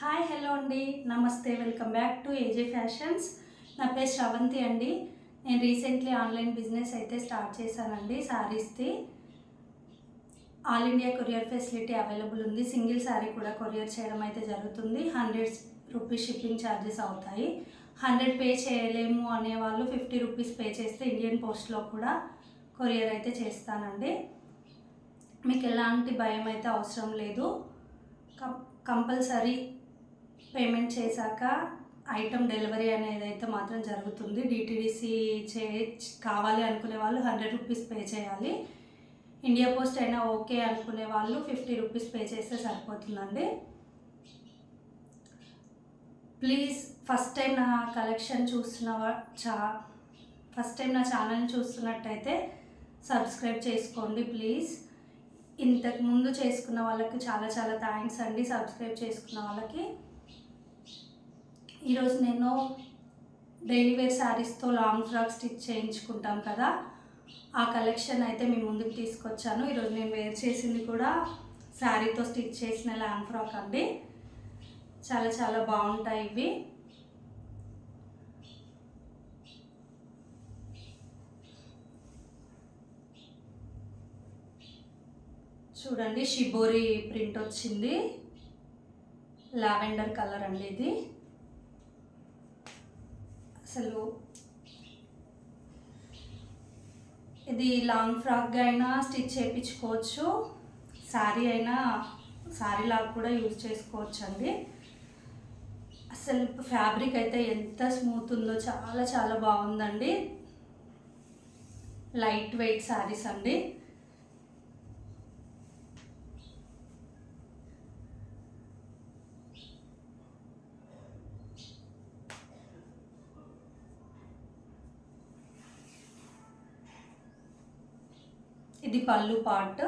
Hi hello అండి. నమస్తే welcome back to AJ fashions. నా పేరు శ్రవంతి అండి. నేను రీసెంట్లీ ఆన్లైన్ బిజినెస్ అయితే స్టార్ట్ చేశానండి శారీస్ది all India courier facility available ఉంది. సింగిల్ శారీ కూడా కొరియర్ చేయడం అయితే జరుగుతుంది. హండ్రెడ్ రూపీస్ షిప్పింగ్ ఛార్జెస్ అవుతాయి. హండ్రెడ్ పే చేయలేము అనే వాళ్ళు ఫిఫ్టీ రూపీస్ పే చేస్తే ఇండియన్ పోస్ట్లో కూడా కొరియర్ అయితే చేస్తానండి. మీకు ఎలాంటి భయం అయితే అవసరం లేదు. కంపల్సరీ పేమెంట్ చేశాక ఐటమ్ డెలివరీ అనేది అయితే మాత్రం జరుగుతుంది. డిటీడీసీ చే కావాలి అనుకునే వాళ్ళు హండ్రెడ్ రూపీస్ పే చేయాలి. ఇండియా పోస్ట్ అయినా ఓకే అనుకునే వాళ్ళు ఫిఫ్టీ రూపీస్ పే చేస్తే సరిపోతుందండి. ప్లీజ్ ఫస్ట్ టైం నా కలెక్షన్ చూస్తున్న చా ఫస్ట్ టైం నా ఛానల్ని చూస్తున్నట్టయితే సబ్స్క్రైబ్ చేసుకోండి ప్లీజ్. ఇంతకు ముందు చేసుకున్న వాళ్ళకి చాలా చాలా థ్యాంక్స్ అండి. సబ్స్క్రైబ్ చేసుకున్న వాళ్ళకి. ఈరోజు నేను డైలీ వేర్ శారీస్తో లాంగ్ ఫ్రాక్ స్టిచ్ చేయించుకుంటాం కదా ఆ కలెక్షన్ అయితే మీ ముందుకు తీసుకొచ్చాను. ఈరోజు నేను వేర్ చేసింది కూడా శారీతో స్టిచ్ చేసిన లాంగ్ ఫ్రాక్ అండి. చాలా చాలా బాగుంటాయి ఇవి. చూడండి షిబోరి ప్రింట్ వచ్చింది. లావెండర్ కలర్ అండి ఇది. అసలు ఇది లాంగ్ ఫ్రాక్గా అయినా స్టిచ్ చేయించుకోవచ్చు. శారీ అయినా శారీ లాగా కూడా యూజ్ చేసుకోవచ్చు అండి అసలు ఫ్యాబ్రిక్ అయితే ఎంత స్మూత్ ఉందో చాలా చాలా బాగుందండి. లైట్ వెయిట్ శారీస్ అండి. ఇది పళ్ళు పార్ట్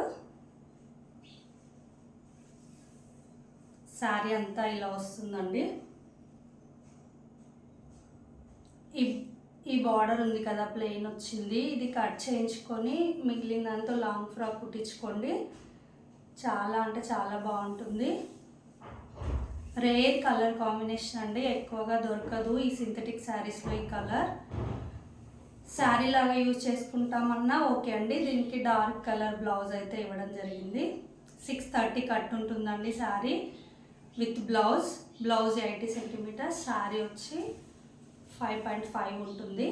శారీ అంతా ఇలా వస్తుందండి. ఈ ఈ బార్డర్ ఉంది కదా ప్లెయిన్ వచ్చింది. ఇది కట్ చేయించుకొని మిగిలినంత లాంగ్ ఫ్రాక్ కుట్టించుకోండి. చాలా అంటే చాలా బాగుంటుంది. రేర్ కలర్ కాంబినేషన్ అండి. ఎక్కువగా దొరకదు ఈ సింథటిక్ శారీస్లో ఈ కలర్. శారీ లాగా యూజ్ చేసుకుంటామన్నా ఓకే అండి. దీనికి డార్క్ కలర్ బ్లౌజ్ అయితే ఇవ్వడం జరిగింది. సిక్స్ థర్టీ కట్ ఉంటుందండి sari with blouse. Blouse eighty centimetres sari వచ్చి ఫైవ్ పాయింట్ ఫైవ్ ఉంటుంది.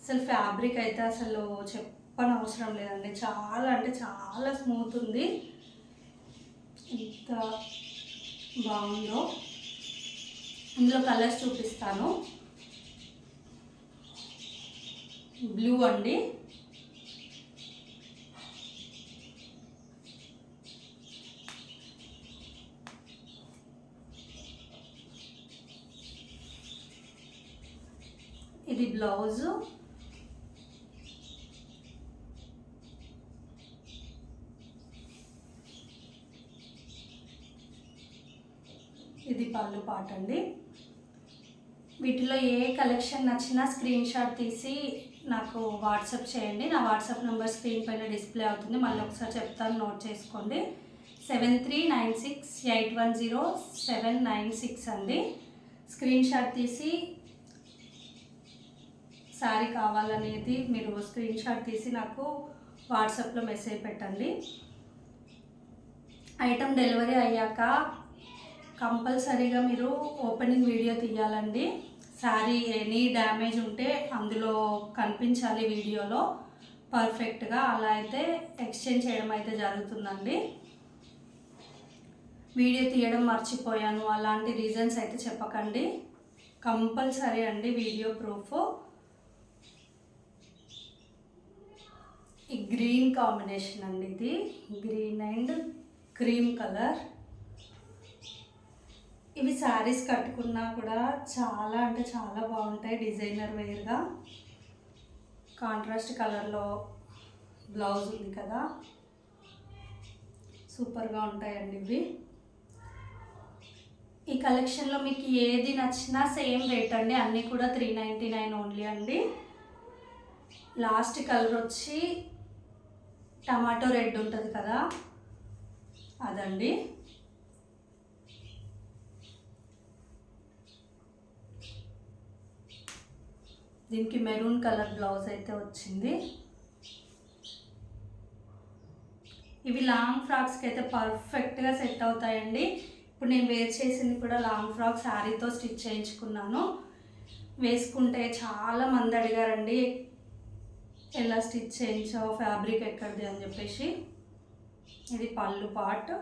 అసలు ఫ్యాబ్రిక్ అయితే అసలు చెప్పని అవసరం లేదండి. చాలా అంటే చాలా స్మూత్ ఉంది. ఎంత బాగుందో. ఇందులో కలర్స్ చూపిస్తాను. బ్లూ అండి. ఇది బ్లౌజు. ఇది పళ్ళు పాట అండి వీటిలో ఏ కలెక్షన్ నచ్చినా స్క్రీన్ షాట్ తీసి నాకు వాట్సాప్ చేయండి. నా వాట్సాప్ నెంబర్ స్క్రీన్ పైన డిస్ప్లే అవుతుంది. మళ్ళీ ఒకసారి చెప్తాను. నోట్ చేసుకోండి. Seven three nine six eight one zero seven nine six అండి. స్క్రీన్ షాట్ తీసి శారీ కావాలనేది మీరు స్క్రీన్ షాట్ తీసి నాకు వాట్సాప్లో మెసేజ్ పెట్టండి. ఐటమ్ డెలివరీ అయ్యాక కంపల్సరీగా మీరు ఓపెనింగ్ వీడియో తీయాలండి. శారీ ఎనీ డ్యామేజ్ ఉంటే అందులో కనిపించాలి వీడియోలో. పర్ఫెక్ట్గా అలా అయితే ఎక్స్చేంజ్ చేయడం అయితే జరుగుతుందండి. వీడియో తీయడం మర్చిపోయాను అలాంటి రీజన్స్ అయితే చెప్పకండి. కంపల్సరీ అండి వీడియో ప్రూఫ్ ఈ గ్రీన్ కాంబినేషన్ అండి ఇది. గ్రీన్ అండ్ క్రీమ్ కలర్ ఇవి శారీస్ కట్టుకున్నా కూడా చాలా అంటే చాలా బాగుంటాయి డిజైనర్ వేర్గా. కాంట్రాస్ట్ కలర్లో బ్లౌజ్ ఉంది కదా. సూపర్గా ఉంటాయండి ఇవి. ఈ కలెక్షన్లో మీకు ఏది నచ్చినా సేమ్ రేట్ అండి. అన్నీ కూడా త్రీ నైంటీ నైన్ ఓన్లీ అండి. లాస్ట్ కలర్ వచ్చి టమాటో రెడ్ ఉంటుంది కదా. అదండి. దీనికి మెరూన్ కలర్ బ్లౌజ్ అయితే వచ్చింది. ఇవి లాంగ్ ఫ్రాక్స్కి అయితే పర్ఫెక్ట్గా సెట్ అవుతాయండి. ఇప్పుడు నేను వేర్ చేసింది కూడా లాంగ్ ఫ్రాక్ శారీతో స్టిచ్ చేయించుకున్నాను. వేసుకుంటే చాలా మంది అడిగారండి ఎలా స్టిచ్ చేయించావు? ఫ్యాబ్రిక్ ఎక్కడిది? అని చెప్పేసి. ఇది పళ్ళు పార్ట్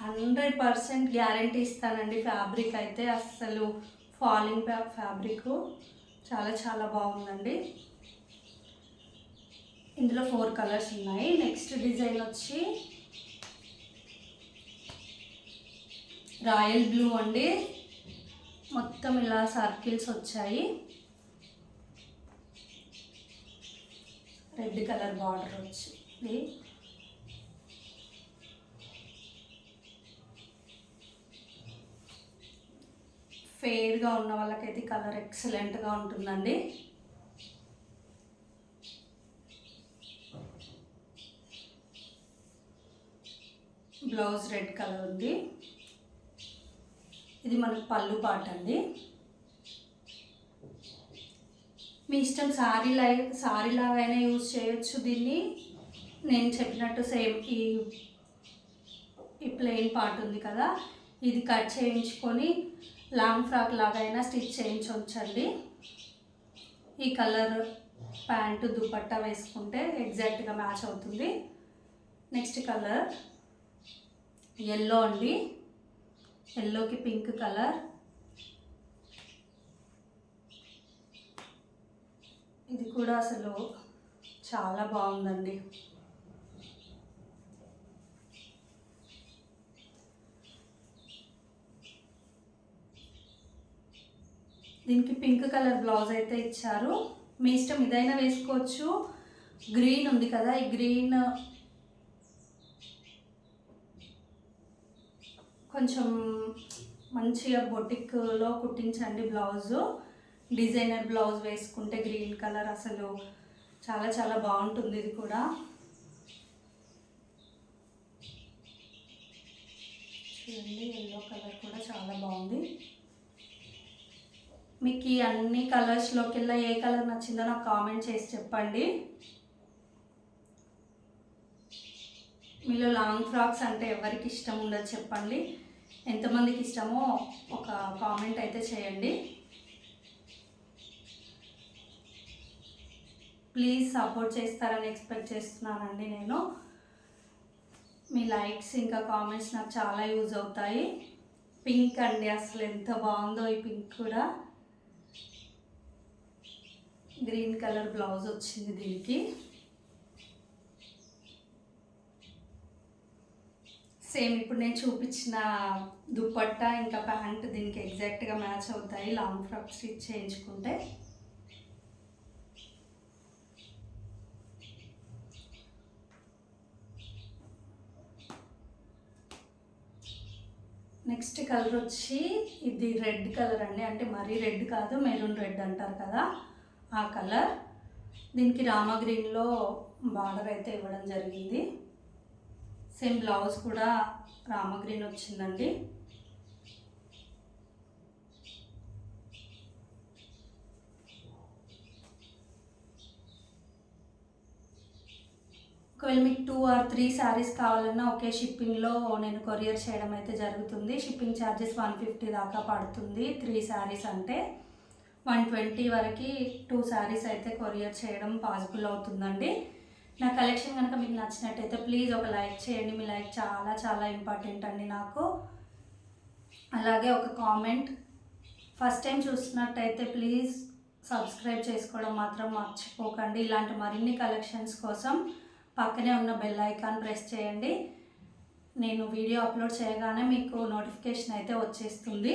హండ్రెడ్ పర్సెంట్ గ్యారంటీ ఇస్తానండి ఫ్యాబ్రిక్ అయితే. అస్సలు ఫాలింగ్ ఫ్యాబ్రిక్ చాలా చాలా బాగుందండి. ఇందులో ఫోర్ కలర్స్ ఉన్నాయి. నెక్స్ట్ డిజైన్ వచ్చి రాయల్ బ్లూ అండి. మొత్తం ఇలా సర్కిల్స్ వచ్చాయి. రెడ్ కలర్ బార్డర్ వచ్చింది ఫెయిర్గా ఉన్న వాళ్ళకైతే కలర్ ఎక్సలెంట్గా ఉంటుందండి. బ్లౌజ్ రెడ్ కలర్ ఉంది. ఇది మనకు పళ్ళు పాట అండి. మీ ఇష్టం సారీ లై సారీ లాగైనా యూజ్ చేయొచ్చు దీన్ని. నేను చెప్పినట్టు సేమ్ ఈ ఈ ప్లెయిన్ పార్ట్ ఉంది కదా. ఇది కట్ చేయించుకొని లాంగ్ ఫ్రాక్ లాగైనా స్టిచ్ చేయించవచ్చండి ఈ కలర్ ప్యాంటు దుపట్టా వేసుకుంటే ఎగ్జాక్ట్గా మ్యాచ్ అవుతుంది. నెక్స్ట్ కలర్ ఎల్లో అండి. ఎల్లోకి పింక్ కలర్. ఇది కూడా అసలు చాలా బాగుందండి. దీనికి పింక్ కలర్ బ్లౌజ్ అయితే ఇచ్చారు. మీ ఇష్టం ఇదైనా వేసుకోవచ్చు. గ్రీన్ ఉంది కదా ఈ గ్రీన్ కొంచెం మంచిగా బొటిక్లో కుట్టించండి బ్లౌజు. డిజైనర్ బ్లౌజ్ వేసుకుంటే గ్రీన్ కలర్ అసలు చాలా చాలా బాగుంటుంది ఇది కూడా. చూడండి ఎల్లో కలర్ కూడా చాలా బాగుంది. మీకు ఈ అన్ని కలర్స్లోకి ఏ కలర్ నచ్చిందో నాకు కామెంట్ చేసి చెప్పండి. మీలో లాంగ్ ఫ్రాక్స్ అంటే ఎవరికి ఇష్టం ఉండదు చెప్పండి. ఎంతమందికి ఇష్టమో ఒక కామెంట్ అయితే చేయండి. ప్లీజ్ సపోర్ట్ చేస్తారని ఎక్స్పెక్ట్ చేస్తున్నానండి నేను. మీ లైక్స్ ఇంకా కామెంట్స్ నాకు చాలా యూజ్ అవుతాయి. పింక్ అండి అసలు ఎంత బాగుందో ఈ పింక్ కూడా. గ్రీన్ కలర్ బ్లౌజ్ వచ్చింది దీనికి. సేమ్ ఇప్పుడు నేను చూపించిన దుప్పట్టా ఇంకా ప్యాంట్ దీనికి ఎగ్జాక్ట్గా మ్యాచ్ అవుతాయి. లాంగ్ ఫ్రాక్ స్టిచ్ చేయించుకుంటే. నెక్స్ట్ కలర్ వచ్చి ఇది రెడ్ కలర్ అండి. అంటే మరీ రెడ్ కాదు మెరూన్ రెడ్ అంటారు కదా. ఆ కలర్. దీనికి రామా గ్రీన్లో బార్డర్ అయితే ఇవ్వడం జరిగింది. సేమ్ బ్లౌజ్ కూడా రామ గ్రీన్ వచ్చిందండి. ఒకవేళ మీకు టూ ఆర్ త్రీ శారీస్ కావాలన్నా ఒకే షిప్పింగ్లో నేను కొరియర్ చేయడం అయితే జరుగుతుంది. షిప్పింగ్ ఛార్జెస్ వన్ ఫిఫ్టీ దాకా పడుతుంది త్రీ శారీస్ అంటే. వన్ ట్వంటీ వరకు టూ శారీస్ అయితే కొరియర్ చేయడం పాసిబుల్ అవుతుందండి. నా కలెక్షన్ కనుక మీకు నచ్చినట్టయితే ప్లీజ్ ఒక లైక్ చేయండి. మీ లైక్ చాలా చాలా ఇంపార్టెంట్ అండి నాకు. అలాగే ఒక కామెంట్. ఫస్ట్ టైం చూసినట్టయితే ప్లీజ్ సబ్స్క్రైబ్ చేసుకోవడం మాత్రం మర్చిపోకండి. ఇలాంటి మరిన్ని కలెక్షన్స్ కోసం పక్కనే ఉన్న బెల్ ఐకాన్ ప్రెస్ చేయండి. నేను వీడియో అప్లోడ్ చేయగానే మీకు నోటిఫికేషన్ అయితే వచ్చేస్తుంది.